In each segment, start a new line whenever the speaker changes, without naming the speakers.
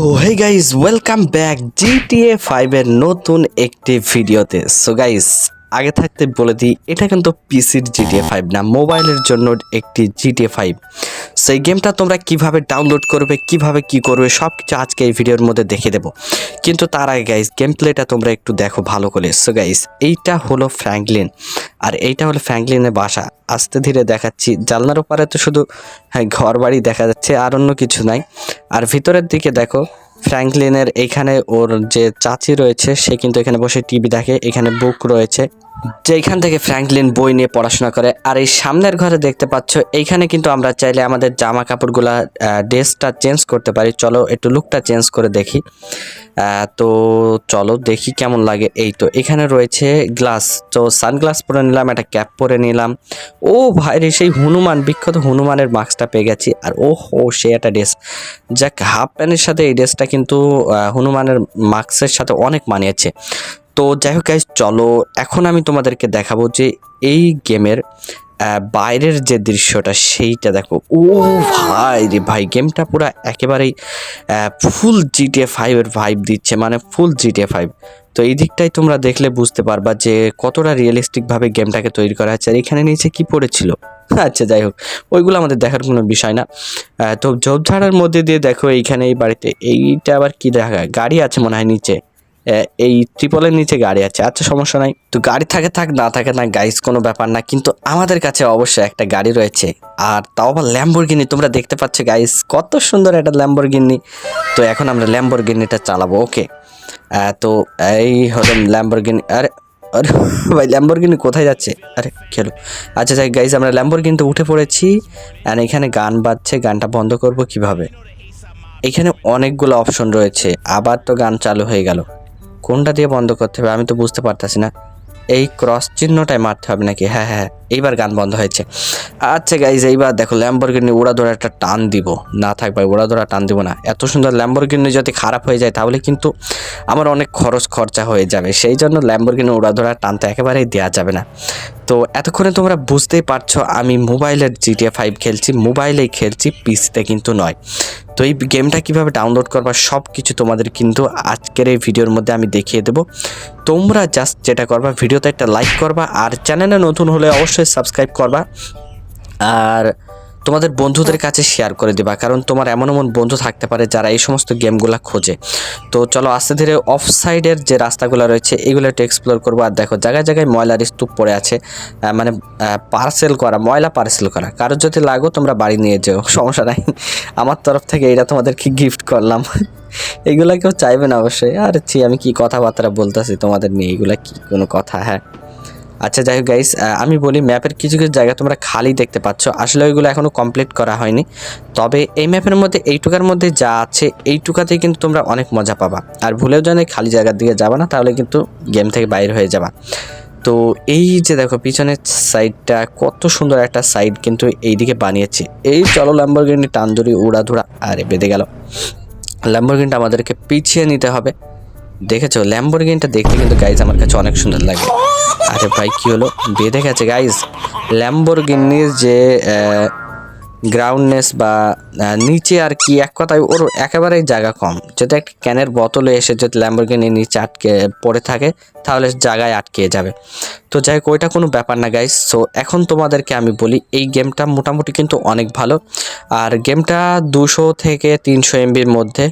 So hey guys welcome back GTA ফাইভের নতুন একটি ভিডিওতে সো গাইস আগে থাকতে বলে দিই, এটা কিন্তু পিসির জিটিএ ফাইভ না, মোবাইলের জন্য একটি জিটিএ ফাইভ সেই গেমটা তোমরা কীভাবে ডাউনলোড করবে, কীভাবে কি করবে সব কিছু আজকে এই ভিডিওর মধ্যে দেখে দেবো। কিন্তু তার আগে গাইস গেম প্লেটা তোমরা একটু দেখো ভালো করে। সো গাইস এইটা হলো ফ্র্যাঙ্কলিন আর এইটা হলো ফ্র্যাঙ্কলিনের বাসা। আস্তে ধীরে দেখাচ্ছি। জানলার ওপারে তো শুধু হ্যাঁ ঘর বাড়ি দেখা যাচ্ছে, আর অন্য কিছু নাই। আর ভিতরের দিকে দেখো ফ্র্যাঙ্কলিনের এখানে ওর যে চাচি রয়েছে, সে কিন্তু এখানে বসে টিভি দেখে। এখানে বুক রয়েছে। যেখান থেকে ফ্র্যাঙ্কলিন বই নিয়ে পড়াশোনা করে, আর এই সামনের ঘরে দেখতে পাচ্ছ, এইখানে কিন্তু আমরা চাইলে আমাদের জামা কাপড়গুলা ড্রেসটা চেঞ্জ করতে পারি। চলো একটু লুকটা চেঞ্জ করে দেখি। তো চলো দেখি কেমন লাগে। এই তো, এখানে রয়েছে গ্লাস তো সানগ্লাস পরে নিলাম, একটা ক্যাপ পরে নিলাম। ও ভাই রে, সেই হনুমান, বিখ্যাত হনুমানের মাস্কটা পেয়ে গেছি। আর ও হো সে একটা ড্রেস যাক হাফ প্যান্টের সাথে এই ড্রেসটা কিন্তু হনুমানের মাস্কের সাথে অনেক মানিয়েছে। তো যাই হোক guys, চলো এখন আমি তোমাদেরকে দেখাবো যে এই গেমের বাইরের যে দৃশ্যটা সেইটা দেখো। ও ভাই রে ভাই গেমটা পুরো একেবারেই ফুল জিটিএ ফাইভের ভাইব দিচ্ছে মানে ফুল জিটিএ ফাইভ তো এই দিকটাই তোমরা দেখলে বুঝতে পারবা যে কতটা রিয়েলিস্টিকভাবে গেমটাকে তৈরি করা হয়েছে আর এখানে নিচে কি পড়েছিল? আচ্ছা যাই হোক ওইগুলো আমাদের দেখার কোনো বিষয় না। তো ঝোপঝাড়ের মধ্যে দিয়ে দেখো এইখানে এই বাড়িতে এইটা আবার কি দেখা গাড়ি আছে মনে হয় নিচে। এই ত্রিপলের নিচে গাড়ি আছে। আচ্ছা সমস্যা নাই। তো গাড়ি থাকে থাক, না থাকে না গাইস কোনো ব্যাপার না। কিন্তু আমাদের কাছে অবশ্যই একটা গাড়ি রয়েছে। আর তাও আবার ল্যাম্বরগিনি তোমরা দেখতে পাচ্ছ গাইস কত সুন্দর একটা ল্যাম্বরগিনি তো এখন আমরা ল্যাম্বরগিনিটা চালাবো ওকে তো এই হলো ল্যাম্বরগিনি আরে আরে, ভাই ল্যাম্বরগিনি কোথায় যাচ্ছে? আরে খেলো আচ্ছা যাই গাইস আমরা ল্যাম্বরগিনিতে উঠে পড়েছি। আর এখানে গান বাজছে, গানটা বন্ধ করব কীভাবে? এখানে অনেকগুলো অপশন রয়েছে। আবার তো গান চালু হয়ে গেল। কোনটা দিয়ে বন্ধ করতে হবে আমি তো বুঝতে পারতেছি না। এই ক্রস চিহ্নটাই মারতে হবে নাকি? হ্যাঁ হ্যাঁ এইবার গান বন্ধ হয়েছে। আচ্ছা গাইজ এইবার দেখো ল্যাম্বরগিনি উড়া ধরে একটা টান দিব। না থাক ভাই ধরা টান দিব না। এত সুন্দর ল্যাম্বরগিনি যদি খারাপ হয়ে যায়, তাহলে কিন্তু আমার অনেক খরচ খরচা হয়ে যাবে। সেই জন্য ল্যাম্বরগিনি উড়া ধরা টান তো একেবারেই দেওয়া যাবে না। তো এতক্ষণে তোমরা বুঝতেই পারছ, আমি মোবাইলের জিটিএ ফাইভ খেলছি, মোবাইলেই খেলছি পিসিতে কিন্তু নয়। তো এই গেমটা কীভাবে ডাউনলোড করবা সব কিছু তোমাদের কিন্তু আজকের এই ভিডিওর মধ্যে আমি দেখিয়ে দেবো। তোমরা জাস্ট যেটা করবা, ভিডিওতে একটা লাইক করবা, আর চ্যানেলে নতুন হলে অবশ্যই সাবস্ক্রাইব করবা আর তোমাদের বন্ধুদের কাছে শেয়ার করে দিবা, কারণ তোমার এমন এমন বন্ধু থাকতে পারে যারা এই সমস্ত গেমগুলো খোঁজে। তো চলো আস্তে ধীরে অফ সাইডের যে রাস্তাগুলো রয়েছে, এগুলো একটু এক্সপ্লোর করব। আর দেখো, জায়গায় জায়গায় ময়লার স্তূপ পড়ে আছে মানে পার্সেল করা, ময়লা পার্সেল করা। কারোর যদি লাগো, তোমরা বাড়ি নিয়ে যেও, সমস্যা নাই। আমার তরফ থেকে এটা তোমাদেরকে গিফট করলাম। এগুলা কেউ চাইবে না অবশ্যই। আর ছি, আমি কি কথাবার্তা বলতেছি তোমাদের নিয়ে? এগুলা কি কোনো কথা হ্যাঁ? আচ্ছা যাই হোক গাইস আমি বলি ম্যাপের কিছু কিছু জায়গা তোমরা খালি দেখতে পাচ্ছ। আসলে ওইগুলো এখনও কমপ্লিট করা হয়নি। তবে এই ম্যাপের মধ্যে, এইটুকার মধ্যে যা আছে, এইটুকাতেই কিন্তু তোমরা অনেক মজা পাবা। আর ভুলেও যেন খালি জায়গার দিকে যাবা না, তাহলে কিন্তু গেম থেকে বাইর হয়ে যাবা। তো এই যে দেখো, পিছনের সাইডটা কত সুন্দর একটা সাইড কিন্তু এইদিকে বানিয়েছে। এই চলো ল্যাম্বরগিনি টান্দুরি, উড়াধুরা, আরে বেঁধে গেল। ল্যাম্বরগিনটা আমাদেরকে পিছিয়ে নিতে হবে। দেখেছ? ল্যাম্বরগিনটা দেখতে কিন্তু গাইজ আমার কাছে অনেক সুন্দর লাগে। আরে ভাই, কী হলো? বেঁধে গেছে গাইজ ল্যাম্বরগিনির যে গ্রাউন্ডনেস বা নিচে আর কি, এক কথায় ওর একেবারেই জায়গা কম। যদি একটা ক্যানের বোতলে এসে যদি ল্যাম্বরগিনি নিচে আটকে পড়ে থাকে, তাহলে জায়গায় আটকে যাবে। তো যাই হোক, ওইটা কোনো ব্যাপার না গাইস সো এখন তোমাদেরকে আমি বলি, এই গেমটা মোটামুটি কিন্তু অনেক ভালো। আর গেমটা দুশো থেকে তিনশো এমবির মধ্যে।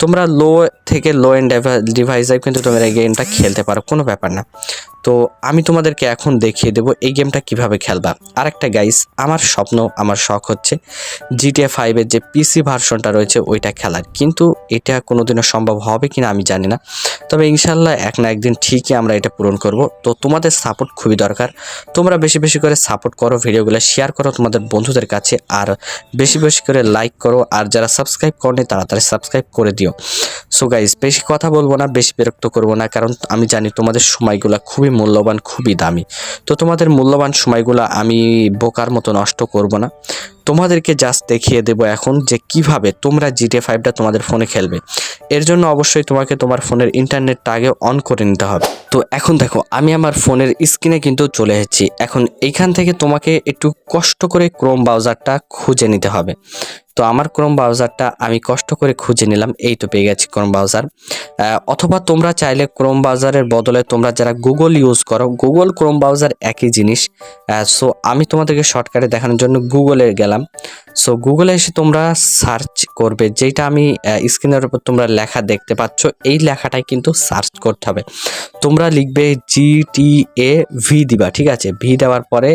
তোমরা লো থেকে লো এন্ড ডিভাইসে কিন্তু তোমরা এই গেমটা খেলতে পারো, কোনো ব্যাপার না। তো আমি তোমাদেরকে এখন দেখিয়ে দেবো এই গেমটা কীভাবে খেলবা। আর একটা গাইস আমার স্বপ্ন, আমার শখ হচ্ছে জিটিএ ফাইভের যে পিসি ভার্সনটা রয়েছে, ওইটা খেলার। কিন্তু এটা কোনোদিনও সম্ভব হবে কিনা আমি জানি না। তবে ইনশাল্লাহ এক না একদিন ঠিকই আমরা এটা পূরণ করব। তো তোমাদের সাপোর্ট খুবই দরকার। তোমরা বেশি বেশি করে সাপোর্ট করো, ভিডিওগুলো শেয়ার করো তোমাদের বন্ধুদের কাছে। আর বেশি বেশি করে লাইক করো। আর যারা সাবস্ক্রাইব করেনি, তাড়াতাড়ি সাবস্ক্রাইব করে দিও। সো গাইজ বেশি কথা বলব না, বেশি বিরক্ত করব না, কারণ আমি জানি তোমাদের সময়গুলো খুবই মূল্যবান, খুবই দামি। তো তোমাদের মূল্যবান সময়গুলো আমি বোকার মতো নষ্ট করব না। তোমাদেরকে জাস্ট দেখিয়ে দেবো এখন যে কীভাবে তোমরা জিটিএ ফাইভটা তোমাদের ফোনে খেলবে। এর জন্য অবশ্যই তোমাকে তোমার ফোনের ইন্টারনেটটা আগে অন করে নিতে হবে। তো এখন দেখো, আমি আমার ফোনের স্ক্রিনে কিন্তু চলে এসেছি। এখন এইখান থেকে তোমাকে একটু কষ্ট করে ক্রোম ব্রাউজারটা খুঁজে নিতে হবে। তো আমার ক্রোম ব্রাউজারটা আমি কষ্ট করে খুঁজে নিলাম, এই তো পেয়ে গেছি ক্রোম ব্রাউজার অথবা তোমরা চাইলে ক্রোম ব্রাউজারের বদলে তোমরা যারা গুগল ইউজ করো গুগল ক্রোম ব্রাউজার একই জিনিস। সো আমি তোমাদেরকে শর্টকাটে দেখানোর জন্য গুগলে গেলাম। সো গুগলে এসে তোমরা সার্চ করবে যেটা আমি স্ক্রিনের উপর তোমরা লেখা দেখতে পাচ্ছ, এই লেখাটাই কিন্তু সার্চ করতে হবে। তোমরা লিখবে জি টি এ ভি দিবা, ঠিক আছে? ভি দেওয়ার পরে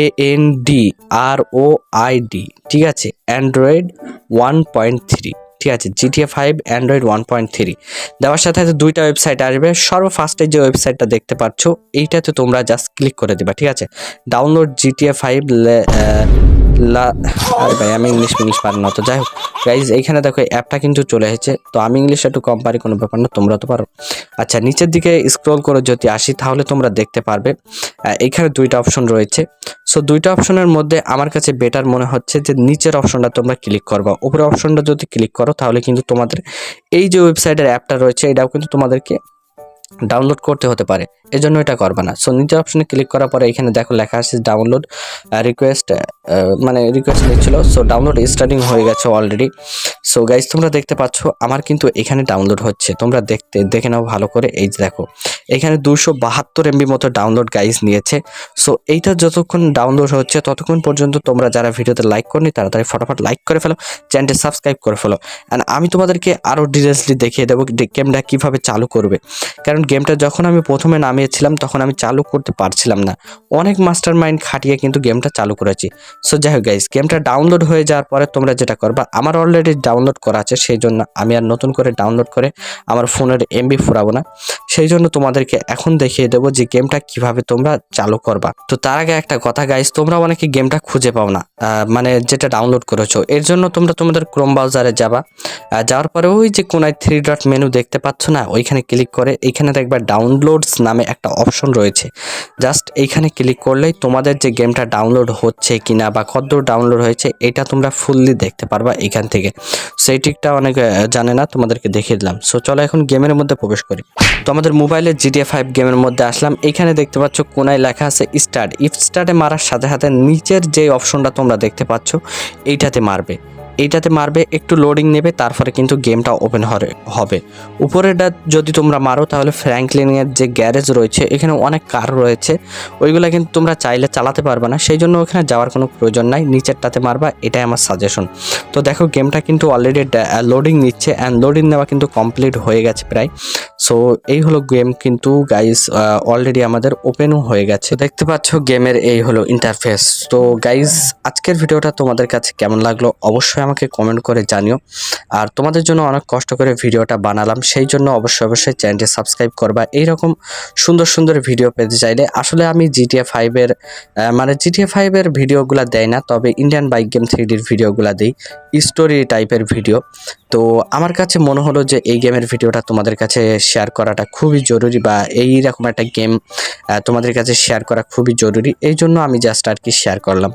A N D R O I D ঠিক আছে? অ্যান্ড্রয়েড ওয়ান পয়েন্ট থ্রি ঠিক আছে? GTA five android one point three দেওয়ার সাথে সাথে দুইটা ওয়েবসাইট আসবে, সর্বফার্স্টে যে ওয়েবসাইটটা দেখতে পাচ্ছ, এইটাতে তোমরা জাস্ট ক্লিক করে দিবা, ঠিক আছে? ডাউনলোড জিটিএ ফাইভ লা আরে ভাই, আমি ইংলিশ ইংলিশ পারি না, তো যাই হোক। গাইজ এইখানে দেখো অ্যাপটা কিন্তু চলে এসেছে। তো আমি ইংলিশ একটু কম পারি, কোনো ব্যাপার না, তোমরা তো পারো। আচ্ছা নিচের দিকে স্ক্রল করে যদি আসি, তাহলে তোমরা দেখতে পারবে। এইখানে দুইটা অপশন রয়েছে। সো দুইটা অপশনের মধ্যে আমার কাছে বেটার মনে হচ্ছে যে, নিচের অপশনটা তোমরা ক্লিক করবা। উপরের অপশনটা যদি ক্লিক করো, তাহলে কিন্তু তোমাদের এই যে ওয়েবসাইটের অ্যাপটা রয়েছে, এটাও কিন্তু তোমাদেরকে ডাউনলোড করতে হতে পারে। এজন্য এটা করবে না। সো নিচের অপশনে ক্লিক করার পরে এখানে দেখো লেখা আছে ডাউনলোড রিকোয়েস্ট মানে রিকোয়েস্ট নিচ্ছিল সো ডাউনলোড স্টার্টিং হয়ে গেছে অলরেডি সো গাইজ তোমরা দেখতে পাচ্ছ, আমার কিন্তু এখানে ডাউনলোড হচ্ছে। তোমরা দেখতে, দেখে নাও ভালো করে। এই দেখো, এখানে দুশো বাহাত্তর এমবি মতো ডাউনলোড গাইজ নিয়েছে। সো এইটা যতক্ষণ ডাউনলোড হচ্ছে, ততক্ষণ পর্যন্ত তোমরা যারা ভিডিওতে লাইক করনি, তাড়াতাড়ি ফটাফট লাইক করে ফেলো চ্যানেলটি সাবস্ক্রাইব করে ফেলো। অ্যান্ড আমি তোমাদেরকে আরও ডিটেলসলি দেখিয়ে দেবো গেমটা কীভাবে চালু করবে। কারণ গেমটা যখন আমি প্রথমে নামিয়েছিলাম, তখন আমি চালু করতে পারছিলাম না। অনেক মাস্টার মাইন্ড খাটিয়ে কিন্তু গেমটা চালু করেছি। সো যাই হোক গাইস গেমটা ডাউনলোড হয়ে যাওয়ার পরে তোমরা যেটা করবা, আমার অলরেডি ডাউনলোড করা আছে সেই জন্য আমি আর নতুন করে ডাউনলোড করে আমার ফোনের এমবি ফুরাবো না। সেই জন্য তোমাদেরকে এখন দেখিয়ে দেবো যে গেমটা কীভাবে তোমরা চালু করবা। তো তার আগে একটা কথা গাইস তোমরা অনেকে গেমটা খুঁজে পাও না মানে যেটা ডাউনলোড করেছ। এর জন্য তোমরা তোমাদের ক্রোম ব্রাউজারে যাবা যাওয়ার পরে ওই যে কোনায় থ্রি ডট মেনু দেখতে পাচ্ছ না, ওইখানে ক্লিক করে এইখানে দেখবা ডাউনলোডস নামে একটা অপশন রয়েছে। জাস্ট এইখানে ক্লিক করলেই তোমাদের যে গেমটা ডাউনলোড হচ্ছে কিনা বা কতদূর ডাউনলোড হয়েছে, এটা তোমরা ফুললি দেখতে পারবা এখান থেকে। সেই টিকটা অনেক জানে না, তোমাদেরকে দেখিয়ে দিলাম। সো চলো এখন গেমের মধ্যে প্রবেশ করি। তো আমাদের মোবাইলের জিটিএ ফাইভ গেমের মধ্যে আসলাম। এখানে দেখতে পাচ্ছ কোনায় লেখা আছে স্টার্ট ইফ স্টার্টে মারার সাথে সাথে নিচের যে অপশনটা তোমরা দেখতে পাচ্ছ, এইটাতে মারবে। এইটাতে মারবে, একটু লোডিং নেবে, তারপরে কিন্তু গেমটা ওপেন হবে। উপরেরটা যদি তোমরা মারো, তাহলে ফ্র্যাঙ্কলিনের যে গ্যারেজ রয়েছে, এখানে অনেক কার রয়েছে। ওইগুলা কিন্তু তোমরা চাইলে চালাতে পারবে না। সেই জন্য ওখানে যাওয়ার কোনো প্রয়োজন নাই। নিচেরটাতে মারবা, এটাই আমার সাজেশন তো দেখো গেমটা কিন্তু অলরেডি লোডিং নিচ্ছে অ্যান্ড লোডিং নেওয়া কিন্তু কমপ্লিট হয়ে গেছে প্রায়। সো এই হলো গেম কিন্তু গাইস অলরেডি আমাদের ওপেনও হয়ে গেছে। দেখতে পাচ্ছ গেমের এই হলো ইন্টারফেস তো গাইস আজকের ভিডিওটা তোমাদের কাছে কেমন লাগল অবশ্যই আমাকে কমেন্ট করে জানিও। আর তোমাদের জন্য অনেক কষ্ট করে ভিডিওটা বানালাম, সেই জন্য অবশ্যই অবশ্যই চ্যানেলটি সাবস্ক্রাইব করবা। এইরকম সুন্দর সুন্দর ভিডিও পেতে চাইলে, আসলে আমি জিটিএ ফাইভের মানে জিটিএ ফাইভের ভিডিওগুলো দেয় না, তবে ইন্ডিয়ান বাইক গেম থ্রিডির ভিডিওগুলো দিই। স্টোরি টাইপের ভিডিও তো, আমার কাছে মনে হলো যে এই গেমের ভিডিওটা তোমাদের কাছে শেয়ার করাটা খুবই জরুরি বা এই রকম একটা গেম তোমাদের কাছে শেয়ার করা খুবই জরুরি। এই জন্য আমি জাস্ট আর কি শেয়ার করলাম।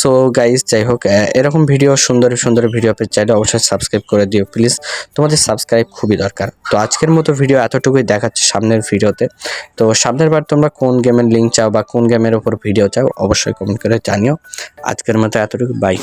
সো গাইজ যাই হোক এরকম ভিডিও সুন্দর সুন্দর ভিডিও পেতে চাইলে অবশ্যই সাবস্ক্রাইব করে দিও প্লিজ তোমাদের সাবস্ক্রাইব খুবই দরকার। তো আজকের মতো ভিডিও এতটুকুই দেখাচ্ছে সামনের ভিডিওতে তো সামনের বার তোমরা কোন গেমের লিঙ্ক চাও বা কোন গেমের ওপর ভিডিও চাও, অবশ্যই কমেন্ট করে জানিও। আজকের মতো এতটুকু। বাই